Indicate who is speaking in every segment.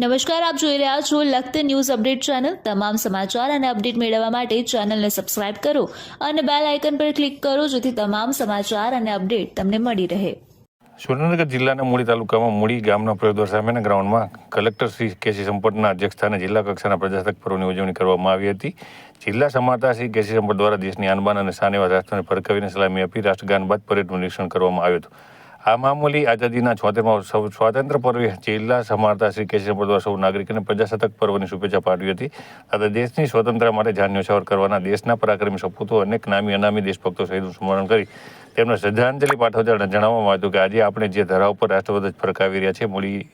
Speaker 1: નમસ્કાર, આપ જોઈ રહ્યા છો લખત ન્યૂઝ અપડેટ ચેનલ. તમામ સમાચાર અને અપડેટ મેળવવા માટે ચેનલને સબસ્ક્રાઇબ કરો અને બેલ આઇકન પર ક્લિક કરો જેથી તમામ સમાચાર અને અપડેટ તમને મળી રહે.
Speaker 2: સુરેન્દ્રનગર જિલ્લાના મૂળી તાલુકામાં મૂળી ગામના પ્રવેશદ્વાર સામેના ગ્રાઉન્ડમાં કલેક્ટર શ્રી કેસી સંપટના અધ્યક્ષસ્થાને જિલ્લા કક્ષાના પ્રજાસત્તાક પર્વની ઉજવણી કરવામાં આવી હતી. જિલ્લા સમાતા શ્રી કેસી સંપટ દ્વારા દેશની આનબાન અને સાનેવા રાષ્ટ્રને ફરકાવીને સલામી આપી રાષ્ટ્રગાન બાદ પરેડનું નિરીક્ષણ કરવામાં આવ્યું હતું. આ મામૂલી આઝાદીના છોતેરમાં સૌ સ્વાતંત્ર પર્વે જિલ્લા સમારતા શ્રી સંપત દ્વારા સૌ નાગરિકોને પ્રજાસત્તાક પર્વની શુભેચ્છા પાઠવી હતી. તથા દેશની સ્વતંત્રતા માટે જાન ન્યોછાવર કરવાના દેશના પરાક્રમી સપૂતો અનેક નામી અનામી દેશભક્તો શહીદનું સ્મરણ કરી તેમને શ્રદ્ધાંજલિ પાઠવતા જણાવવામાં આવ્યું કે આજે આપણે જે ધરાવ પર રાષ્ટ્રધ્વજ ફરકાવી રહ્યા છે મૂડી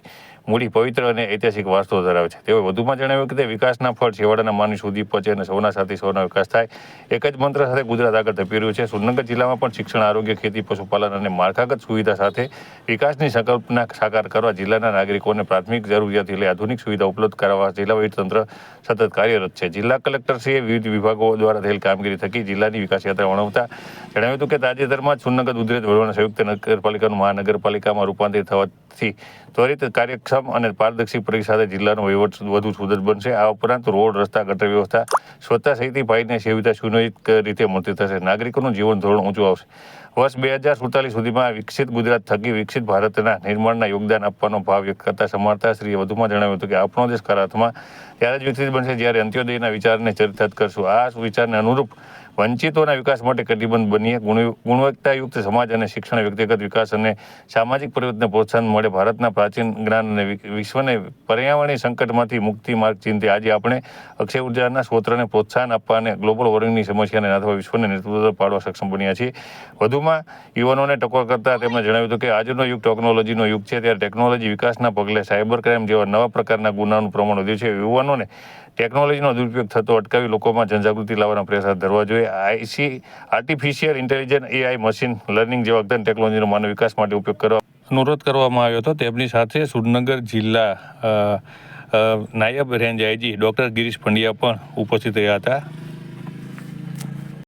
Speaker 2: મૂડી પવિત્ર અને ઐતિહાસિક વારસો ધરાવે છે. તેઓએ વધુમાં જણાવ્યું કે તે વિકાસના ફળ છેવાડાના માનવી સુધી પહોંચે અને સૌના સાથે સૌનો વિકાસ થાય. એક જ મંત્ર સાથે ગુજરાત આગળ ધપી રહ્યું છે. સુરનગર જિલ્લામાં પણ શિક્ષણ, આરોગ્ય, ખેતી, પશુપાલન અને માળખાગત સુવિધા સાથે વિકાસની સંકલ્પના સાકાર કરવા જિલ્લાના નાગરિકોને પ્રાથમિક જરૂરિયાતથી લઈ આધુનિક સુવિધા ઉપલબ્ધ કરાવવા જિલ્લા તંત્ર સતત કાર્યરત છે. જિલ્લા કલેક્ટરશ્રીએ વિવિધ વિભાગો દ્વારા થયેલ કામગીરી થકી જિલ્લાની વિકાસ યાત્રા વર્ણવતા જણાવ્યું હતું કે તાજેતરમાં સુનગર દુધરેજ વડોદરા સંયુક્ત નગરપાલિકાનું મહાનગરપાલિકામાં રૂપાંતરિત થવાથી ત્વરિત કાર્યક્ષમ અને પારદર્શી પરીક્ષા સાથે જિલ્લાનો વહીવટ વધુ સુદૃઢ બનશે. આ ઉપરાંત રોડ, રસ્તા, ગટર વ્યવસ્થા, સ્વચ્છતા સહિતની પાયાની સુવિધા સુનિશ્ચિત રીતે મળતી થશે. નાગરિકોનું જીવન ધોરણ ઊંચું આવશે. વર્ષ બે હજાર સુડતાલીસ સુધીમાં વિકસિત ગુજરાત થકી વિકસિત ભારતના નિર્માણના યોગદાન આપવાનો ભાવ વ્યક્ત કરતા સમારતા શ્રીએ વધુમાં જણાવ્યું હતું કે, આપણો દેશ ખરાથમાં ત્યારે જ વિકસિત બનશે જ્યારે અંત્યોદયના વિચારને ચરિતાર્થ કરશું. આ વિચારને અનુરૂપ વંચિતોના વિકાસ માટે કટિબંધ બનીએ. ગુણ- ગુણવત્તાયુક્ત સમાજ અને શિક્ષણ, વ્યક્તિગત વિકાસ અને સામાજિક પરિવર્તનને પ્રોત્સાહન મળે. ભારતના પ્રાચીન જ્ઞાન અને વિશ્વને પર્યાવરણીય સંકટમાંથી મુક્તિ માર્ગ ચિંતે. આજે આપણે અક્ષય ઉર્જાના સ્ત્રોતને પ્રોત્સાહન આપવા અને ગ્લોબલ વોર્મિંગની સમસ્યાને અથવા વિશ્વને નેતૃત્વ પાડવા સક્ષમ બન્યા છીએ. વધુમાં યુવાનોને ટકોર કરતા તેમણે જણાવ્યું હતું કે આજનો યુગ ટેકનોલોજીનો યુગ છે. ત્યારે ટેકનોલોજી વિકાસના પગલે સાયબર ક્રાઇમ જેવા નવા પ્રકારના ગુનાનું પ્રમાણ વધ્યું છે. યુવાનોને ટેકનોલોજીનો દુરુપયોગ થતો અટકાવી લોકોમાં જનજાગૃતિ લાવવાના પ્રયાસ ધરવા જોઈએ. IC artificial intelligent AI machine learning જેવા અદ્યતન ટેકનોલોજીનો માનવ વિકાસ માટે ઉપયોગ કરવા અનુરોધ કરવામાં આવ્યો હતો. તેમની સાથે સુરનગર જિલ્લા નાયબ range IG doctor Girish Pandya પણ ઉપસ્થિત રહ્યા હતા.